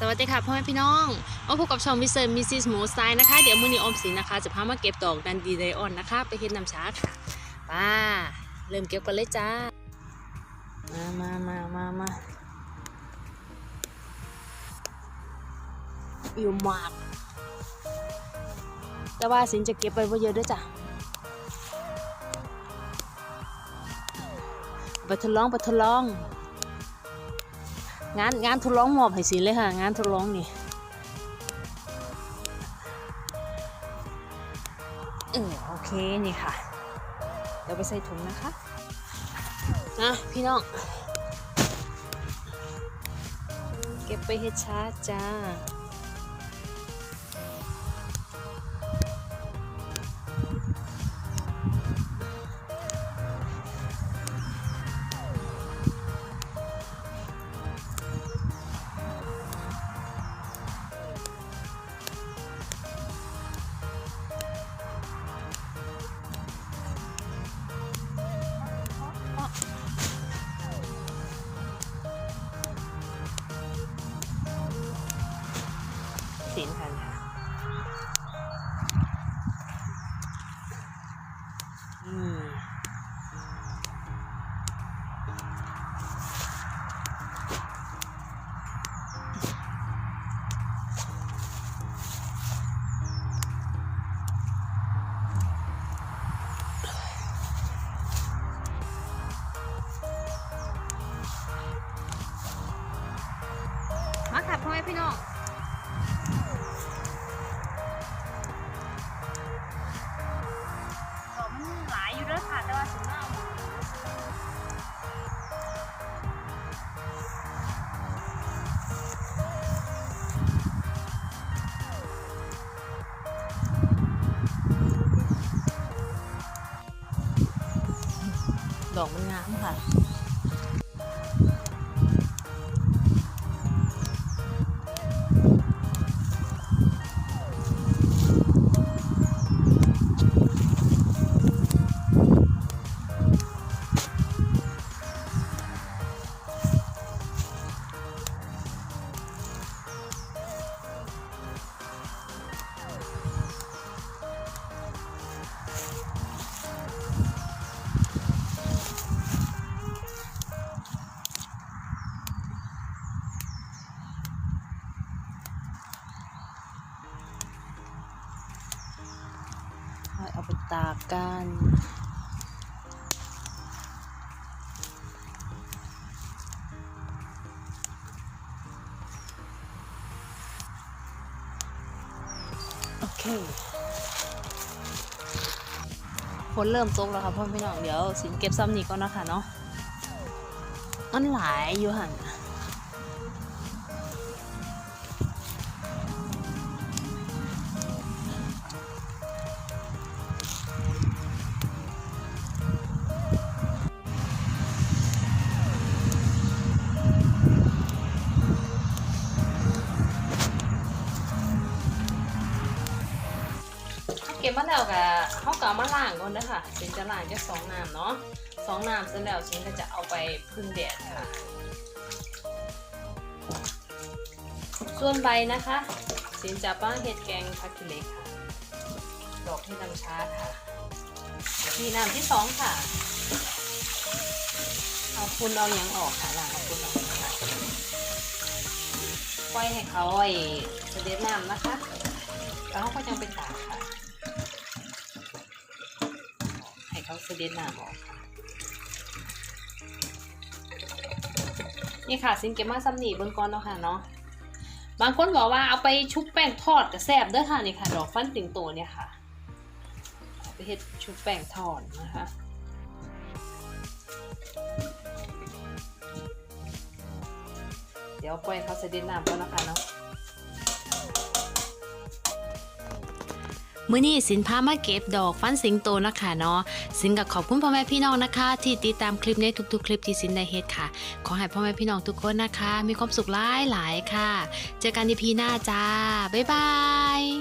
สวัสดีค่ะพ่อแม่พี่น้องมาพบกับช่องมิสเตอร์มิสซิสโมสไตล์นะคะ เดี๋ยวมือนี้อมสินนะคะ จะพามาเก็บดอกดันดีไดออนนะคะ ไปเฮ็ดน้ำชาค่ะป้าเริ่มเก็บกันเลยจ้า มามามามามาอยู่หมาก แต่ว่าสินจะเก็บไปว่าเยอะด้วยจ้ะไปทดลองไปทดลอง งานงานทดลองมอบให้สิเลยค่ะ งานทดลองนี่เออโอเคนี่ค่ะ เดี๋ยวไปใส่ถุงนะคะนะพี่น้อง เก็บไปเฮ็ดช้าจ้าินค่ะมาค่ะพ่อแม่พี่น้อง ดอกมันงามค่ะ ตากกันโอเคฝนเริ่มตกแล้วค่ะพ่อพี่น้องเดี๋ยวสินเก็บซ้ำนี้ก่อนนะคะเนาะมันหลายอยู่หันเก็บมาแล้วก็เขาก็เอามาล้างก่อนนะคะสินจะล้างจะสองน้ำเนาะสองน้ำเสร็จแล้วสินก็จะเอาไปพึ่งแดดค่ะ ส่วนใบนะคะสินจะป้าเห็ดแกงผักกิเล็กค่ะ ดอกที่นำชาค่ะทีน้ำที่สองค่ะ เอาคุณเอาหยังออกค่ะล้างเอาคุณออกค่ะปล่อยให้เขาไอ้เสด็จน้ำนะคะแล้วเขาก็ยังไปตากค่ะ ให้ เขาเสด็จน้ำออกค่ะนี่ค่ะซิงเกมมาซัมนี่เบื้องก่อนเนาะค่ะเนาะบางคนบอกว่าเอาไปชุบแป้งทอดกับแซบเด้อค่ะนี่ค่ะ ดอกฟันติงโตเนี่ยค่ะเอาไปเฮ็ดชุบแป้งทอดนะคะเดี๋ยวปล่อยเขาเสด็จน้ำก่อนนะคะเนาะ มื่อนี้สินพามาเก็บดอกฟันสิงโตนะคะเนาะสินกับขอบคุณพ่อแม่พี่น้องนะคะ ที่ติดตามคลิปในทุกๆ คลิปที่สินได้เฮ็ดค่ะ ขอให้พ่อแม่พี่น้องทุกคนนะคะ มีความสุขหลายๆค่ะ เจอกันในพีหน้าจ้าบ๊ายบาย